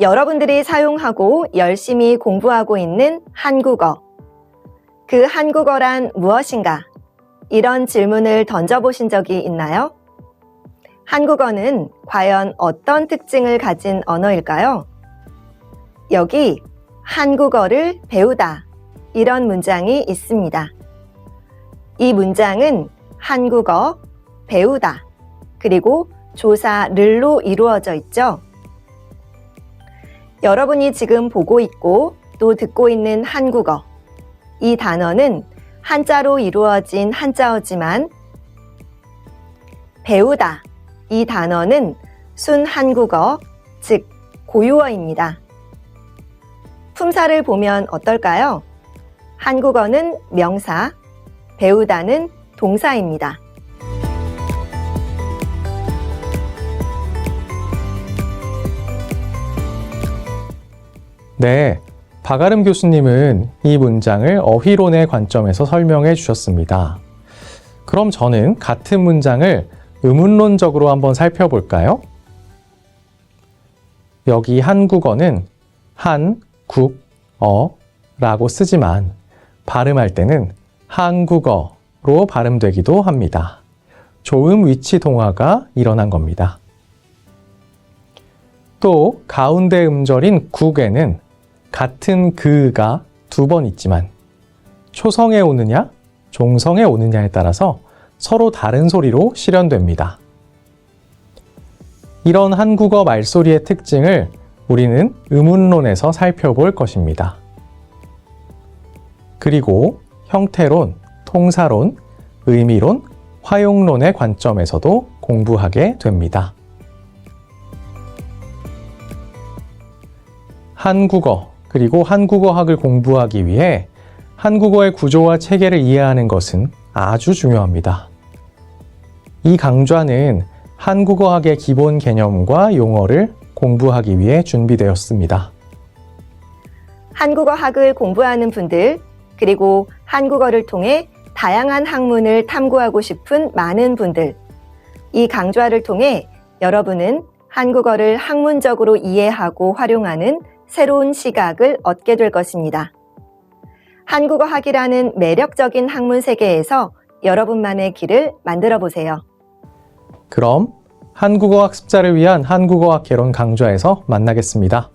여러분들이 사용하고 열심히 공부하고 있는 한국어. 그 한국어란 무엇인가? 이런 질문을 던져보신 적이 있나요? 한국어는 과연 어떤 특징을 가진 언어일까요? 여기 한국어를 배우다 이런 문장이 있습니다. 이 문장은 한국어 배우다 그리고 조사 를로 이루어져 있죠. 여러분이 지금 보고 있고 또 듣고 있는 한국어. 이 단어는 한자로 이루어진 한자어지만 배우다. 이 단어는 순 한국어, 즉 고유어입니다. 품사를 보면 어떨까요? 한국어는 명사, 배우다는 동사입니다. 네, 박아름 교수님은 이 문장을 어휘론의 관점에서 설명해 주셨습니다. 그럼 저는 같은 문장을 의문론적으로 한번 살펴볼까요? 여기 한국어는 한, 국, 어 라고 쓰지만 발음할 때는 한국어로 발음되기도 합니다. 조음 위치 동화가 일어난 겁니다. 또 가운데 음절인 국에는 같은 그가 두 번 있지만 초성에 오느냐, 종성에 오느냐에 따라서 서로 다른 소리로 실현됩니다. 이런 한국어 말소리의 특징을 우리는 의문론에서 살펴볼 것입니다. 그리고 형태론, 통사론, 의미론, 화용론의 관점에서도 공부하게 됩니다. 한국어 그리고 한국어학을 공부하기 위해 한국어의 구조와 체계를 이해하는 것은 아주 중요합니다. 이 강좌는 한국어학의 기본 개념과 용어를 공부하기 위해 준비되었습니다. 한국어학을 공부하는 분들, 그리고 한국어를 통해 다양한 학문을 탐구하고 싶은 많은 분들, 이 강좌를 통해 여러분은 한국어를 학문적으로 이해하고 활용하는 새로운 시각을 얻게 될 것입니다. 한국어학이라는 매력적인 학문 세계에서 여러분만의 길을 만들어 보세요. 그럼 한국어 학습자를 위한 한국어학 개론 강좌에서 만나겠습니다.